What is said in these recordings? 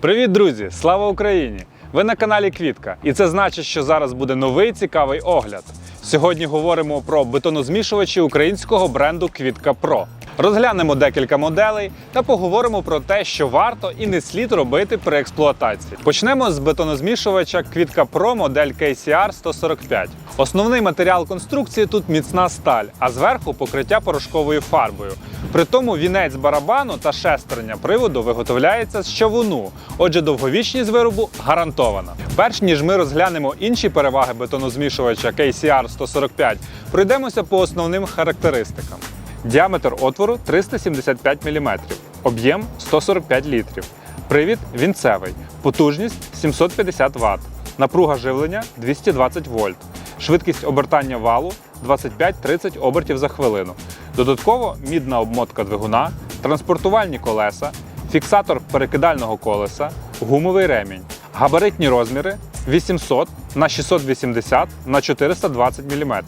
Привіт, друзі! Слава Україні! Ви на каналі Квітка, і це значить, що зараз буде новий цікавий огляд. Сьогодні говоримо про бетонозмішувачі українського бренду Квітка Про. Розглянемо декілька моделей та поговоримо про те, що варто і не слід робити при експлуатації. Почнемо з бетонозмішувача Квітка Pro модель KCR 145. Основний матеріал конструкції тут міцна сталь, а зверху покриття порошковою фарбою. При тому вінець барабану та шестерня приводу виготовляється з чавуну, отже, довговічність виробу гарантована. Перш ніж ми розглянемо інші переваги бетонозмішувача KCR 145, пройдемося по основним характеристикам. Діаметр отвору 375 мм, об'єм 145 літрів. Привід вінцевий, потужність 750 Вт, напруга живлення 220 вольт, швидкість обертання валу 25-30 обертів за хвилину. Додатково мідна обмотка двигуна, транспортувальні колеса, фіксатор перекидального колеса, гумовий ремінь, габаритні розміри 800 на 680 на 420 мм.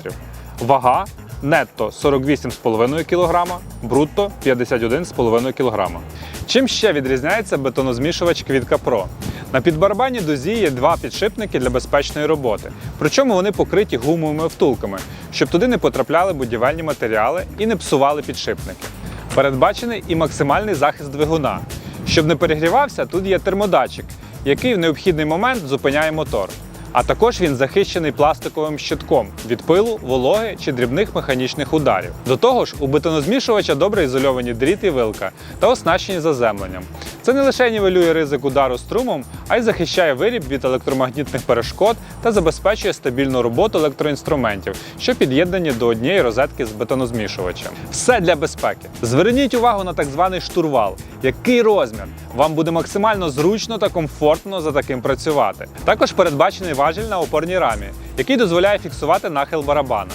Вага нетто 48,5 кг, брутто 51,5 кг. Чим ще відрізняється бетонозмішувач Квітка Pro? На підбарабані дозі є два підшипники для безпечної роботи. Причому вони покриті гумовими втулками, щоб туди не потрапляли будівельні матеріали і не псували підшипники. Передбачений і максимальний захист двигуна. Щоб не перегрівався, тут є термодатчик, який в необхідний момент зупиняє мотор. А також він захищений пластиковим щитком від пилу, вологи чи дрібних механічних ударів. До того ж, у бетонозмішувача добре ізольовані дріт і вилка та оснащені заземленням. Це не лише нівелює ризик удару струмом, а й захищає виріб від електромагнітних перешкод та забезпечує стабільну роботу електроінструментів, що під'єднані до однієї розетки з бетонозмішувачем. Все для безпеки. Зверніть увагу на так званий штурвал. Який розмір? Вам буде максимально зручно та комфортно за таким працювати. Також передбачений важіль на опорній рамі, який дозволяє фіксувати нахил барабана.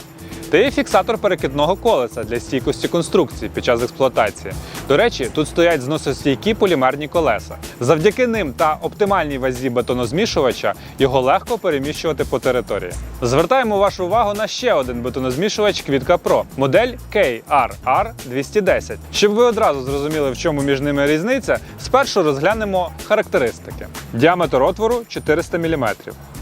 Та є фіксатор перекидного колеса для стійкості конструкції під час експлуатації. До речі, тут стоять зносостійкі полімерні колеса. Завдяки ним та оптимальній вазі бетонозмішувача його легко переміщувати по території. Звертаємо вашу увагу на ще один бетонозмішувач Квітка Pro модель KRR 210. Щоб ви одразу зрозуміли, в чому між ними різниця, спершу розглянемо характеристики. Діаметр отвору 400 мм,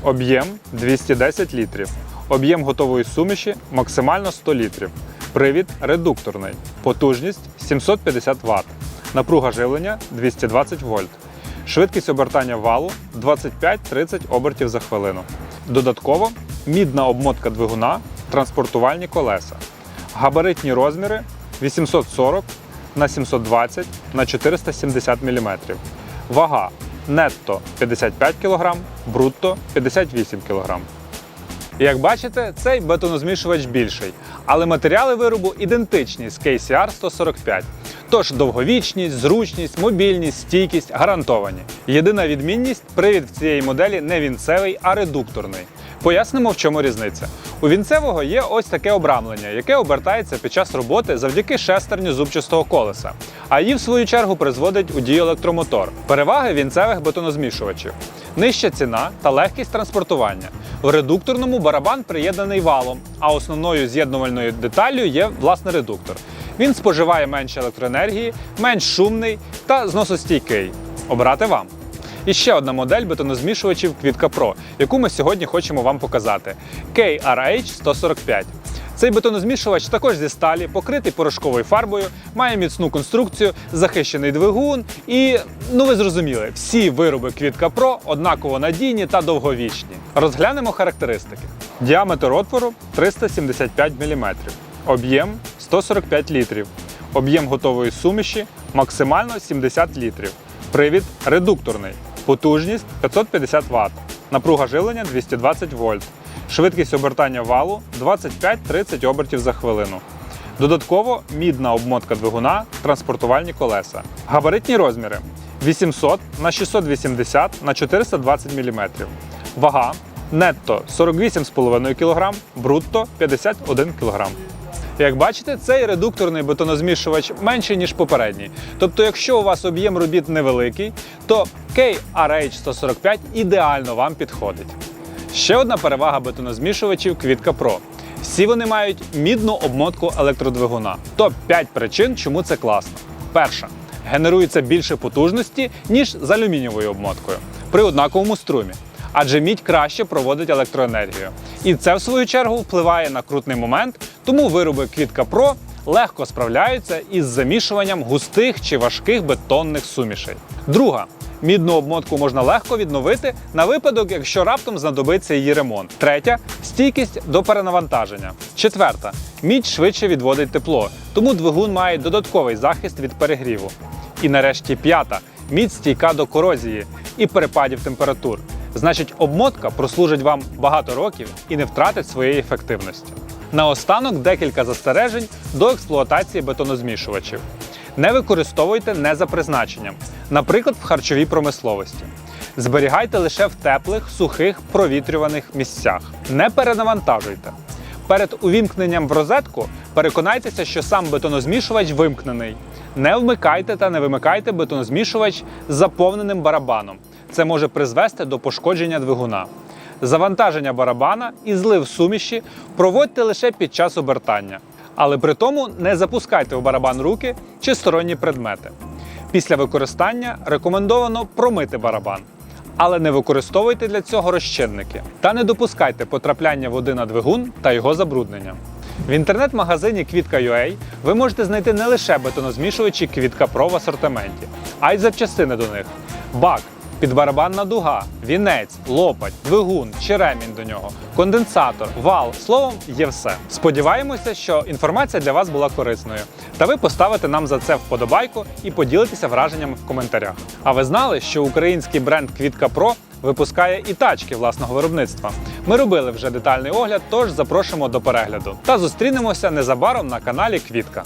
об'єм 210 літрів. Об'єм готової суміші максимально 100 літрів. Привід редукторний. Потужність 750 Вт. Напруга живлення 220 вольт. Швидкість обертання валу 25-30 обертів за хвилину. Додатково мідна обмотка двигуна, транспортувальні колеса. Габаритні розміри 840 на 720 на 470 мм. Вага нетто 55 кг, брутто 58 кг. Як бачите, цей бетонозмішувач більший, але матеріали виробу ідентичні з KCR 145. Тож довговічність, зручність, мобільність, стійкість гарантовані. Єдина відмінність привід в цієї моделі не вінцевий, а редукторний. Пояснимо, в чому різниця. У вінцевого є ось таке обрамлення, яке обертається під час роботи завдяки шестерню зубчастого колеса. А її, в свою чергу, призводить у дію електромотор. Переваги вінцевих бетонозмішувачів. Нижча ціна та легкість транспортування. В редукторному барабан приєднаний валом, а основною з'єднувальною деталлю є власне редуктор. Він споживає менше електроенергії, менш шумний та зносостійкий. Обрати вам. І ще одна модель бетонозмішувачів Квітка Pro, яку ми сьогодні хочемо вам показати: KRH 145. Цей бетонозмішувач також зі сталі, покритий порошковою фарбою, має міцну конструкцію, захищений двигун і, ну ви зрозуміли, всі вироби Квітка Pro однаково надійні та довговічні. Розглянемо характеристики. Діаметр отвору 375 мм, об'єм 145 літрів, об'єм готової суміші максимально 70 літрів. Привід редукторний, потужність 550 Вт, напруга живлення 220 вольт. Швидкість обертання валу 25-30 обертів за хвилину. Додатково мідна обмотка двигуна, транспортувальні колеса. Габаритні розміри 800 на 680 на 420 мм. Вага нетто 48,5 кг, брутто 51 кг. Як бачите, цей редукторний бетонозмішувач менший, ніж попередній. Тобто, якщо у вас об'єм робіт невеликий, то KRH 145 ідеально вам підходить. Ще одна перевага бетонозмішувачів Квітка Pro. Всі вони мають мідну обмотку електродвигуна. Топ 5 причин, чому це класно. Перша генерується більше потужності, ніж з алюмінієвою обмоткою при однаковому струмі. Адже мідь краще проводить електроенергію. І це, в свою чергу, впливає на крутний момент, тому вироби Квітка Pro легко справляються із замішуванням густих чи важких бетонних сумішей. Друга. Мідну обмотку можна легко відновити на випадок, якщо раптом знадобиться її ремонт. Третя стійкість до перенавантаження. Четверта мідь швидше відводить тепло, тому двигун має додатковий захист від перегріву. І нарешті п'ята мідь стійка до корозії і перепадів температур. Значить, обмотка прослужить вам багато років і не втратить своєї ефективності. Наостанок декілька застережень до експлуатації бетонозмішувачів. Не використовуйте не за призначенням, наприклад, в харчовій промисловості. Зберігайте лише в теплих, сухих, провітрюваних місцях. Не перенавантажуйте. Перед увімкненням в розетку переконайтеся, що сам бетонозмішувач вимкнений. Не вмикайте та не вимикайте бетонозмішувач з заповненим барабаном. Це може призвести до пошкодження двигуна. Завантаження барабана і злив суміші проводьте лише під час обертання. Але при тому не запускайте в барабан руки чи сторонні предмети. Після використання рекомендовано промити барабан. Але не використовуйте для цього розчинники та не допускайте потрапляння води на двигун та його забруднення. В інтернет-магазині Квітка.ua ви можете знайти не лише бетонозмішувачі Квітка Про в асортименті, а й запчастини до них: бак, підбарабанна дуга, вінець, лопать, двигун чи ремінь до нього, конденсатор, вал. Словом, є все. Сподіваємося, що інформація для вас була корисною. Та ви поставите нам за це вподобайку і поділитеся враженнями в коментарях. А ви знали, що український бренд Квітка Pro випускає і тачки власного виробництва. Ми робили вже детальний огляд, тож запрошуємо до перегляду. Та зустрінемося незабаром на каналі Квітка.